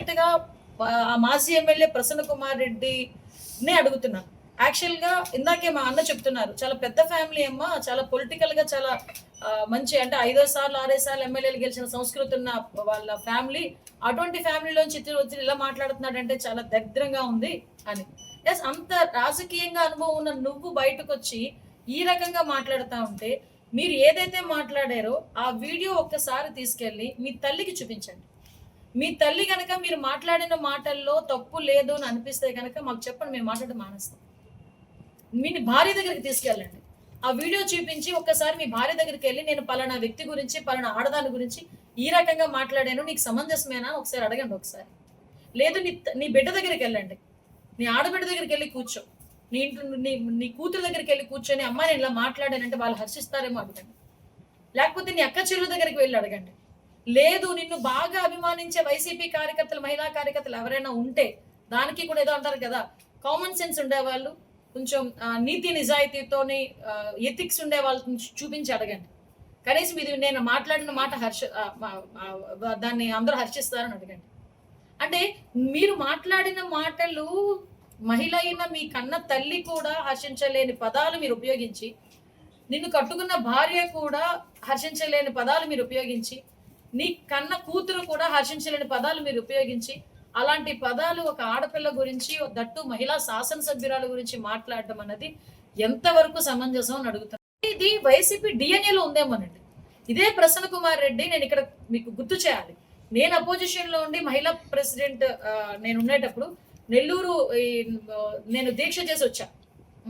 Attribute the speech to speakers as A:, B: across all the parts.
A: డైరెక్ట్గా ఆ మాజీ ఎమ్మెల్యే ప్రసన్న కుమార్ రెడ్డిని అడుగుతున్నాను యాక్చువల్గా ఇందాకే మా అన్న చెప్తున్నారు చాలా పెద్ద ఫ్యామిలీ అమ్మ చాలా పొలిటికల్గా చాలా మంచి అంటే ఐదో సార్లు ఆరే సార్లు ఎమ్మెల్యేలు గెలిచిన సంస్కృతి ఉన్న వాళ్ళ ఫ్యామిలీ అటువంటి ఫ్యామిలీలోంచి ఇద్దరు వచ్చి ఇలా మాట్లాడుతున్నాడంటే చాలా దరిద్రంగా ఉంది అని. ఎస్ అంత రాజకీయంగా అనుభవం ఉన్న నువ్వు బయటకు వచ్చి ఈ రకంగా మాట్లాడుతూ ఉంటే మీరు ఏదైతే మాట్లాడారో ఆ వీడియో ఒక్కసారి తీసుకెళ్ళి మీ తల్లికి చూపించండి. మీ తల్లి కనుక మీరు మాట్లాడిన మాటల్లో తప్పు లేదు అని అనిపిస్తే కనుక మాకు చెప్పండి మేము మాట్లాడడం మానేస్తాం. మీ భార్య దగ్గరికి తీసుకెళ్ళండి. ఆ వీడియో చూపించి ఒక్కసారి మీ భార్య దగ్గరికి వెళ్ళి నేను పలానా వ్యక్తి గురించి పలానా ఆడదాని గురించి ఈ రకంగా మాట్లాడాను నీకు సమంజసమేనా ఒకసారి అడగండి ఒకసారి. లేదు నీ నీ బిడ్డ దగ్గరికి వెళ్ళండి. నీ ఆడబిడ్డ దగ్గరికి వెళ్ళి కూర్చో. నీ ఇంట్లో నీ నీ కూతురు దగ్గరికి వెళ్ళి కూర్చొని అమ్మ నేను ఇలా మాట్లాడానంటే వాళ్ళు హర్షిస్తారేమో అడగండి. లేకపోతే నీ అక్క చెల్లు దగ్గరికి వెళ్ళి అడగండి. లేదు నిన్ను బాగా అభిమానించే వైసీపీ కార్యకర్తలు మహిళా కార్యకర్తలు ఎవరైనా ఉంటే దానికి కూడా ఏదో అంటారు కదా కామన్ సెన్స్ ఉండేవాళ్ళు కొంచెం నీతి నిజాయితీతోని ఎథిక్స్ ఉండే వాళ్ళు చూపించి అడగండి. కనీసం ఇది నేను మాట్లాడిన మాట హర్ష దాన్ని అందరూ హర్షిస్తారని అడగండి. అంటే మీరు మాట్లాడిన మాటలు మహిళ అయిన మీ కన్న తల్లి కూడా హర్షించలేని పదాలు మీరు ఉపయోగించి నిన్ను కట్టుకున్న భార్య కూడా హర్షించలేని పదాలు మీరు ఉపయోగించి నీ కన్న కూతురు కూడా హర్షించలేని పదాలు మీరు ఉపయోగించి అలాంటి పదాలు ఒక ఆడపిల్ల గురించి దట్టు మహిళా శాసనసభ్యురాల గురించి మాట్లాడడం అన్నది ఎంతవరకు సమంజసం అని అడుగుతాను ఇది వైసీపీ డిఎన్ఏలో ఉందేమోనండి. ఇదే ప్రసన్న కుమార్ రెడ్డి నేను ఇక్కడ మీకు గుర్తు చేయాలి. నేను అపోజిషన్లో ఉండి మహిళా ప్రెసిడెంట్ నేను ఉండేటప్పుడు నెల్లూరు ఈ, నేను దీక్ష చేసి వచ్చా.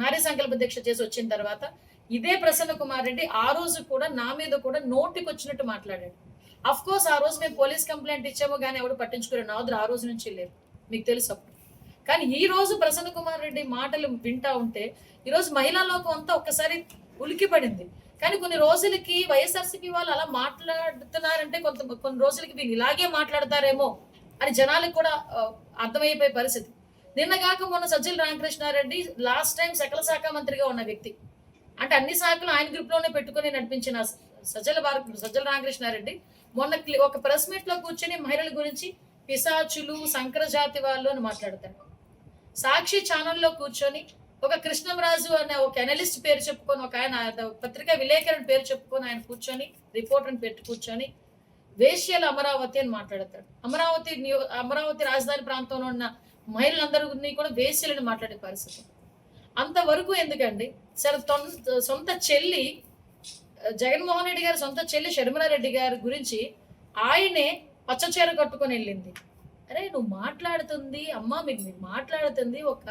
A: నారీ సంకల్ప దీక్ష చేసి వచ్చిన తర్వాత ఇదే ప్రసన్న కుమార్ రెడ్డి ఆ రోజు కూడా నా మీద కూడా నోటికి వచ్చినట్టు మాట్లాడాడు. అఫ్ కోర్స్ ఆ రోజు మేము పోలీస్ కంప్లైంట్ ఇచ్చామో కానీ ఎవడు పట్టించుకునే నాదురు ఆ రోజు నుంచి లేరు మీకు తెలుసు అప్పుడు. కానీ ఈ రోజు ప్రసన్న కుమార్ రెడ్డి మాటలు వింటా ఉంటే ఈ రోజు మహిళా లోకం అంతా ఒక్కసారి ఉలికిపడింది. కానీ కొన్ని రోజులకి వైఎస్ఆర్సీపీ వాళ్ళు అలా మాట్లాడుతున్నారంటే కొంత కొన్ని రోజులకి వీళ్ళు ఇలాగే మాట్లాడతారేమో అని జనాలకు కూడా అర్థమైపోయే పరిస్థితి. నిన్న కాక మొన్న సజ్జల రామకృష్ణారెడ్డి లాస్ట్ టైం సకల శాఖ మంత్రిగా ఉన్న వ్యక్తి. అంటే అన్ని శాఖలు ఆయన గ్రూప్లోనే పెట్టుకుని నడిపించిన సజ్జల భారత్ సజ్జల రామకృష్ణారెడ్డి. మొన్న క్లి- ఒక ప్రెస్ మీట్లో కూర్చొని మహిళల గురించి పిశాచులు సంకరజాతి వాళ్ళు అని మాట్లాడతాడు సాక్షి ఛానల్లో కూర్చొని ఒక కృష్ణంరాజు అనే ఒక అనలిస్ట్ పేరు చెప్పుకొని ఒక ఆయన పత్రికా విలేకరుని పేరు చెప్పుకొని ఆయన కూర్చొని రిపోర్టర్ని పెట్టి కూర్చొని వేశ్యల అమరావతి అని మాట్లాడతాడు అమరావతి అమరావతి రాజధాని ప్రాంతంలో ఉన్న మహిళలందరినీ కూడా వేశ్యలని మాట్లాడే పరిస్థితి. అంతవరకు ఎందుకండి? సరే సొంత చెల్లి జగన్మోహన్ రెడ్డి గారి సొంత చెల్లి షర్మిలారెడ్డి గారి గురించి ఆయనే పచ్చచీర కట్టుకొని వెళ్ళింది. అరే నువ్వు మాట్లాడుతుంది అమ్మ మీకు మీరు మాట్లాడుతుంది ఒక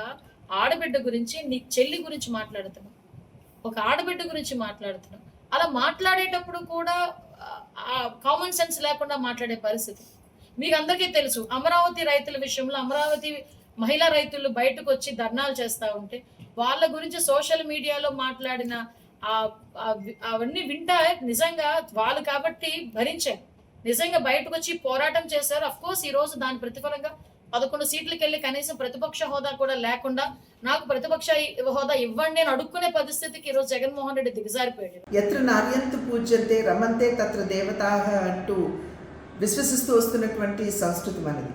A: ఆడబిడ్డ గురించి నీ చెల్లి గురించి మాట్లాడుతున్నావు. ఒక ఆడబిడ్డ గురించి మాట్లాడుతున్నావు. అలా మాట్లాడేటప్పుడు కూడా కామన్ సెన్స్ లేకుండా మాట్లాడే పరిస్థితి. మీకు అందరికీ తెలుసు అమరావతి రైతుల విషయంలో అమరావతి మహిళా రైతులు బయటకు వచ్చి ధర్నాలు చేస్తూ ఉంటే వాళ్ళ గురించి సోషల్ మీడియాలో మాట్లాడిన అవన్నీ వింటా నిజంగా వాళ్ళు కాబట్టి భరించారు నిజంగా బయటకు వచ్చి పోరాటం చేశారు. అఫ్ కోర్స్ ఈ రోజు దాని ప్రతిఫలంగా పదకొండు సీట్లకు వెళ్ళి కనీసం ప్రతిపక్ష హోదా కూడా లేకుండా నాకు ప్రతిపక్ష హోదా ఇవ్వండి అని అడుక్కునే పరిస్థితికి ఈ రోజు జగన్మోహన్ రెడ్డి దిగజారిపోయాడు.
B: ఎత్ర నార్యంతు పూజ్యంతే రమంతే తత్ర దేవతా అంటూ విశ్వసిస్తూ వస్తున్నటువంటి సంస్కృతి మనది.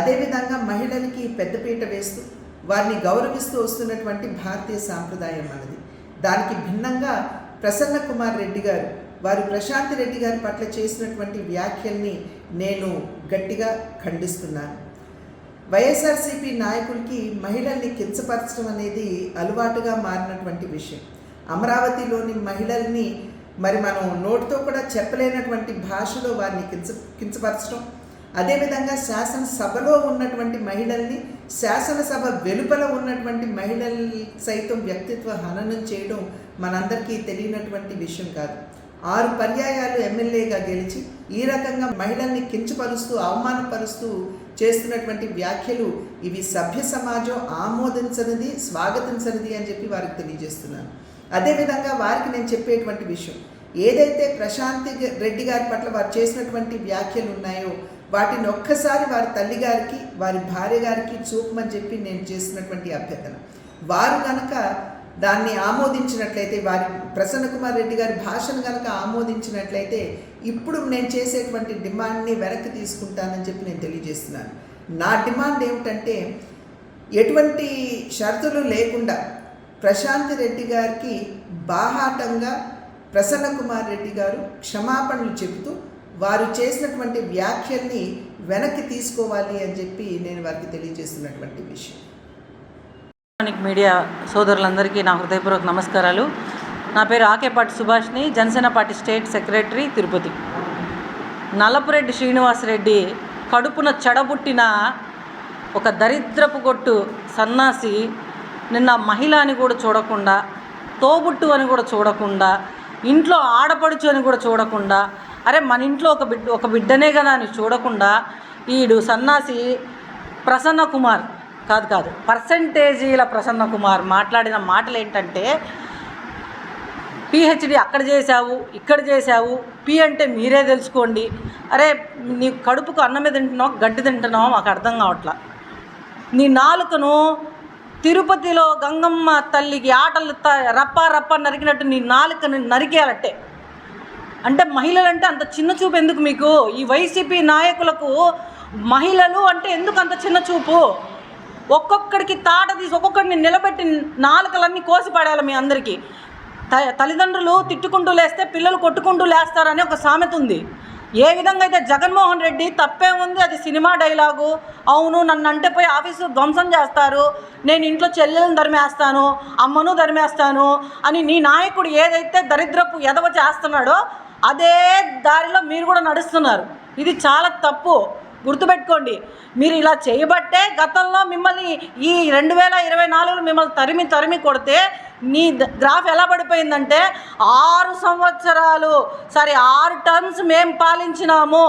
B: అదేవిధంగా మహిళలకి పెద్దపీట వేస్తూ వారిని గౌరవిస్తూ వస్తున్నటువంటి భారతీయ సాంప్రదాయం మనది. దానికి భిన్నంగా ప్రసన్న కుమార్ రెడ్డి గారు వారు ప్రశాంత్ రెడ్డి గారి పట్ల చేసినటువంటి వ్యాఖ్యల్ని నేను గట్టిగా ఖండిస్తున్నాను. వైఎస్ఆర్సీపీ నాయకులకి మహిళల్ని కించపరచడం అనేది అలవాటుగా మారినటువంటి విషయం. అమరావతిలోని మహిళల్ని మరి మనం నోటితో కూడా చెప్పలేనటువంటి భాషలో వారిని కించ కించపరచడం అదేవిధంగా శాసనసభలో ఉన్నటువంటి మహిళల్ని శాసనసభ వెలుపల ఉన్నటువంటి మహిళల్ని సైతం వ్యక్తిత్వ హననం చేయడం మనందరికీ తెలియనటువంటి విషయం కాదు. ఆరు పర్యాయాలు ఎమ్మెల్యేగా గెలిచి ఈ రకంగా మహిళల్ని కించపరుస్తూ అవమానపరుస్తూ చేస్తున్నటువంటి వ్యాఖ్యలు ఇవి సభ్య సమాజం ఆమోదించనిది స్వాగతించనిది అని చెప్పి వారికి తెలియజేస్తున్నాను. అదేవిధంగా వారికి నేను చెప్పేటువంటి విషయం ఏదైతే ప్రశాంతి రెడ్డి గారి పట్ల వారు చేసినటువంటి వ్యాఖ్యలు ఉన్నాయో వాటిని ఒక్కసారి వారి తల్లి గారికి వారి భార్య గారికి చూపమని చెప్పి నేను చేసినటువంటి అభ్యర్థన. వారు కనుక దాన్ని ఆమోదించినట్లయితే వారి ప్రసన్న కుమార్ రెడ్డి గారి భాషను కనుక ఆమోదించినట్లయితే ఇప్పుడు నేను చేసేటువంటి డిమాండ్ని వెనక్కి తీసుకుంటానని చెప్పి నేను తెలియజేస్తున్నాను. నా డిమాండ్ ఏమిటంటే ఎటువంటి షరతులు లేకుండా ప్రశాంత్ రెడ్డి గారికి బాహాటంగా ప్రసన్న కుమార్ రెడ్డి గారు క్షమాపణలు చెబుతూ వారు చేసినటువంటి వ్యాఖ్యల్ని వెనక్కి తీసుకోవాలి అని చెప్పి నేను వారికి తెలియజేస్తున్నటువంటి విషయం.
C: ఎలక్ట్రానిక్ మీడియా సోదరులందరికీ నా హృదయపూర్వక నమస్కారాలు. నా పేరు Akepati Subhashini Janasena party state secretary Tirupati. Nallapureddy Srinivasareddy కడుపున చెడబుట్టిన ఒక దరిద్రపు కొట్టు సన్నాసి నిన్న మహిళ అని కూడా చూడకుండా తోబుట్టు అని కూడా చూడకుండా ఇంట్లో ఆడపడుచు అని కూడా చూడకుండా అరే మన ఇంట్లో ఒక బిడ్డ ఒక బిడ్డనే కదా అని చూడకుండా ఈడు సన్నాసి ప్రసన్న కుమార్ కాదు కాదు పర్సంటేజీల ప్రసన్న కుమార్ మాట్లాడిన మాటలు ఏంటంటే పిహెచ్డి అక్కడ చేశావు ఇక్కడ చేశావు పి అంటే మీరే తెలుసుకోండి. అరే నీ కడుపుకు అన్నమే తింటున్నావు గడ్డి తింటున్నావు మాకు అర్థం కావట్లా. నీ నాలుకను తిరుపతిలో గంగమ్మ తల్లికి ఆటలు త రప్ప రప్ప నరికినట్టు నీ నాలుకని నరికేయాలట్టే. అంటే మహిళలంటే అంత చిన్న చూపు ఎందుకు మీకు? ఈ వైసీపీ నాయకులకు మహిళలు అంటే ఎందుకు అంత చిన్న చూపు? ఒక్కొక్కడికి తాట తీసి ఒక్కొక్కడిని నిలబెట్టి నాలుకలన్నీ కోసి పడాలి మీ అందరికీ. త తల్లిదండ్రులు తిట్టుకుంటూ లేస్తే పిల్లలు కొట్టుకుంటూ లేస్తారని ఒక సామెత ఉంది. ఏ విధంగా అయితే జగన్మోహన్ రెడ్డి తప్పే ఉంది అది సినిమా డైలాగు. అవును నన్ను అంటే పోయి ఆఫీసు ధ్వంసం చేస్తారు. నేను ఇంట్లో చెల్లెలను ధరిమేస్తాను అమ్మను ధరిమేస్తాను అని నీ నాయకుడు ఏదైతే దరిద్రపు ఎదవ చేస్తున్నాడో అదే దారిలో మీరు కూడా నడుస్తున్నారు. ఇది చాలా తప్పు. గుర్తుపెట్టుకోండి మీరు ఇలా చేయబట్టే గతంలో మిమ్మల్ని ఈ రెండు వేల ఇరవై నాలుగులో మిమ్మల్ని తరిమి తరిమి కొడితే నీ ద- గ్రాఫ్ ఎలా పడిపోయిందంటే ఆరు సంవత్సరాలు సరే ఆరు టర్మ్స్ మేం పాలించినాము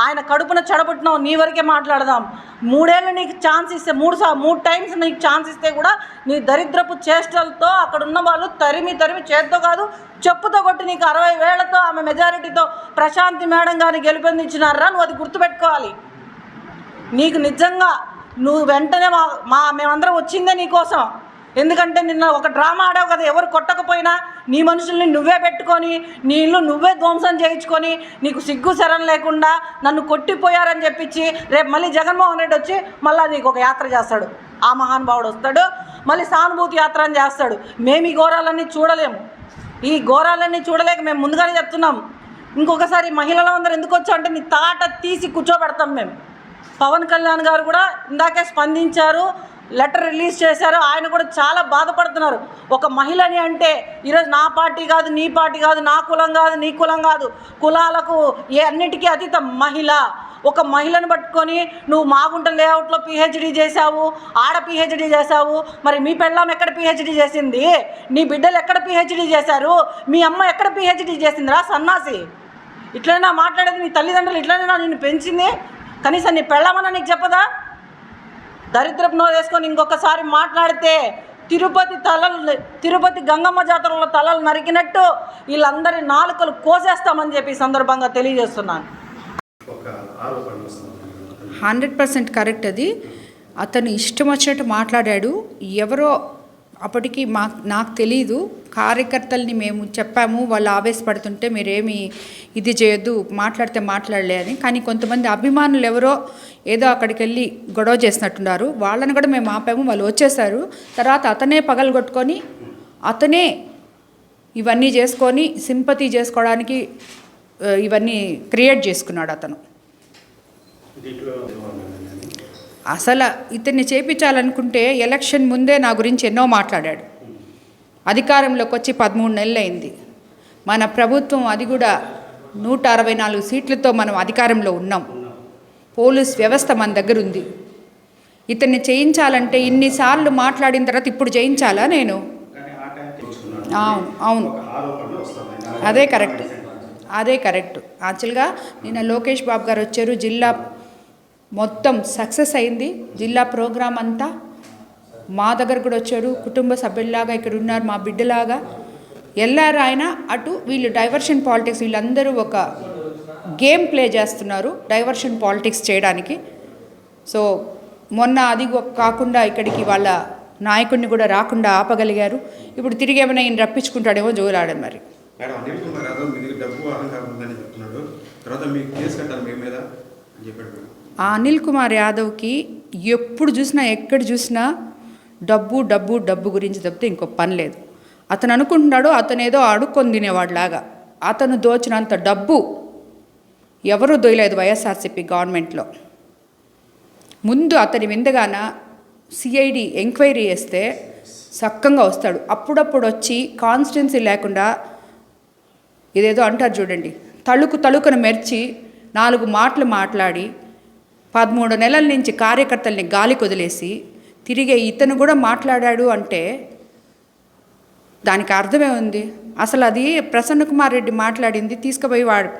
C: ఆయన కడుపున చెడబుట్టినాం నీ వరకే మాట్లాడదాం. మూడేళ్ళు నీకు ఛాన్స్ ఇస్తే మూడు సా మూడు టైమ్స్ నీకు ఛాన్స్ ఇస్తే కూడా నీ దరిద్రపు చేష్టలతో అక్కడ ఉన్న వాళ్ళు తరిమి తరిమి చేత్తో కాదు చెప్పుతో కొట్టి నీకు అరవై వేలతో ఆమె మెజారిటీతో ప్రశాంతి మేడం గారిని గెలుపొందించినారా నువ్వు అది గుర్తుపెట్టుకోవాలి. నీకు నిజంగా నువ్వు వెంటనే మా మా మేమందరం వచ్చిందే నీకోసం ఎందుకంటే నిన్న ఒక డ్రామా ఆడావు కదా ఎవరు కొట్టకపోయినా నీ మనుషుల్ని నువ్వే పెట్టుకొని నీ ఇల్లు నువ్వే ధ్వంసం చేయించుకొని నీకు సిగ్గు శరం లేకుండా నన్ను కొట్టిపోయారని చెప్పించి రేపు మళ్ళీ జగన్మోహన్ రెడ్డి వచ్చి మళ్ళీ నీకు ఒక యాత్ర చేస్తాడు. ఆ మహానుభావుడు వస్తాడు మళ్ళీ సానుభూతి యాత్ర అని చేస్తాడు. మేము ఈ ఘోరాలన్నీ చూడలేము. ఈ ఘోరాలన్నీ చూడలేక మేము ముందుగానే చెప్తున్నాం. ఇంకొకసారి మహిళలు అందరూ ఎందుకు వచ్చా అంటే నీ తాట తీసి కూర్చోబెడతాం మేము. పవన్ కళ్యాణ్ గారు కూడా ఇందాకే స్పందించారు లెటర్ రిలీజ్ చేశారు ఆయన కూడా చాలా బాధపడుతున్నారు. ఒక మహిళని అంటే ఈరోజు నా పార్టీ కాదు నీ పార్టీ కాదు నా కులం కాదు నీ కులం కాదు. కులాలకు ఏ అన్నిటికీ అతీత మహిళ. ఒక మహిళను పట్టుకొని నువ్వు మాగుంట లేఅవుట్లో పిహెచ్డీ చేశావు ఆడ పిహెచ్డి చేశావు మరి మీ పెళ్ళాం ఎక్కడ పిహెచ్డీ చేసింది? నీ బిడ్డలు ఎక్కడ పిహెచ్డీ చేశారు? మీ అమ్మ ఎక్కడ పిహెచ్డీ చేసిందిరా సన్నాసి? ఇట్లైనా మాట్లాడేది నీ తల్లిదండ్రులు ఇట్లనే నిన్ను పెంచింది? కనీసం నీ పెళ్ళమన్నా నీకు చెప్పదా? దరిద్రపు నో వేసుకొని ఇంకొకసారి మాట్లాడితే తిరుపతి తలలు తిరుపతి గంగమ్మ జాతరలో తలలు నరికినట్టు వీళ్ళందరి నాలుకలు కోసేస్తామని చెప్పి ఈ సందర్భంగా తెలియజేస్తున్నాను.
D: హండ్రెడ్ పర్సెంట్ కరెక్ట్ అది. అతను ఇష్టం వచ్చినట్టు మాట్లాడాడు. ఎవరో అప్పటికి మా నాకు తెలీదు. కార్యకర్తల్ని మేము చెప్పాము. వాళ్ళు ఆవేశపడుతుంటే మీరేమి ఇది చేయొద్దు మాట్లాడితే మాట్లాడలే అని. కానీ కొంతమంది అభిమానులు ఎవరో ఏదో అక్కడికి వెళ్ళి గొడవ చేసినట్టున్నారు. వాళ్ళని కూడా మేము ఆపాము. వాళ్ళు వచ్చేసారు. తర్వాత అతనే పగలగొట్టుకొని అతనే ఇవన్నీ చేసుకొని సింపతి చేసుకోవడానికి ఇవన్నీ క్రియేట్ చేసుకున్నాడు అతను.
E: దీంట్లో
D: అసలు ఇతన్ని చేపించాలనుకుంటే ఎలక్షన్ ముందే నా గురించి ఎన్నో మాట్లాడాడు. అధికారంలోకి వచ్చి పదమూడు నెలలు అయింది మన ప్రభుత్వం అది కూడా నూట అరవై నాలుగు సీట్లతో మనం అధికారంలో ఉన్నాం. పోలీస్ వ్యవస్థ మన దగ్గర ఉంది. ఇతన్ని చేయించాలంటే ఇన్నిసార్లు మాట్లాడిన తర్వాత ఇప్పుడు చేయించాలా నేను? అవును అవును. అదే కరెక్ట్ అదే కరెక్ట్. యాక్చువల్గా నిన్న లోకేష్ బాబు గారు వచ్చారు జిల్లా మొత్తం సక్సెస్ అయింది. జిల్లా ప్రోగ్రాం అంతా మా దగ్గర కూడా వచ్చాడు. కుటుంబ సభ్యుల్లాగా ఇక్కడ ఉన్నారు మా బిడ్డలాగా. వెళ్ళారు ఆయన అటు వీళ్ళు డైవర్షన్ పాలిటిక్స్ వీళ్ళందరూ ఒక గేమ్ ప్లే చేస్తున్నారు డైవర్షన్ పాలిటిక్స్ చేయడానికి. సో మొన్న అది కాకుండా ఇక్కడికి వాళ్ళ నాయకుడిని కూడా రాకుండా ఆపగలిగారు. ఇప్పుడు తిరిగి ఏమైనా ఈయన రప్పించుకుంటాడేమో జోలాడని మరి.
E: డబ్బు అహంకారం ఉందని చెప్తున్నాడు. తర్వాత మీకు కేసు కట్టాలి మీ మీద అని చెప్పాడు
D: ఆ అనిల్ కుమార్ యాదవ్కి ఎప్పుడు చూసినా ఎక్కడ చూసినా డబ్బు డబ్బు డబ్బు గురించి తప్పితే ఇంకో పని లేదు. అతను అనుకుంటున్నాడు అతను ఏదో అడుక్కొని తినేవాడిలాగా. అతను దోచినంత డబ్బు ఎవరూ దొయలేదు వైఎస్ఆర్సీపీ గవర్నమెంట్లో. ముందు అతని విందగాన సిఐడి ఎంక్వైరీ చేస్తే సక్కంగా వస్తాడు. అప్పుడప్పుడు వచ్చి కాన్స్టిట్యున్సీ లేకుండా ఇదేదో అంటారు చూడండి తళుకు తళుకును మెర్చి నాలుగు మాటలు మాట్లాడి పదమూడు నెలల నుంచి కార్యకర్తల్ని గాలి వదిలేసి తిరిగే ఇతను కూడా మాట్లాడాడు అంటే దానికి అర్థమే ఉంది. అసలు అది ప్రసన్న కుమార్ రెడ్డి మాట్లాడింది తీసుకుపోయి వాడు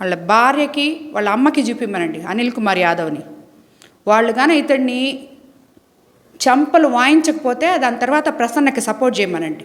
D: వాళ్ళ భార్యకి వాళ్ళ అమ్మకి చూపిమ్మనండి అనిల్ కుమార్ యాదవ్ని. వాళ్ళు కానీ ఇతన్ని చంపలు వాయించకపోతే దాని తర్వాత ప్రసన్నకి సపోర్ట్ చేయమనండి.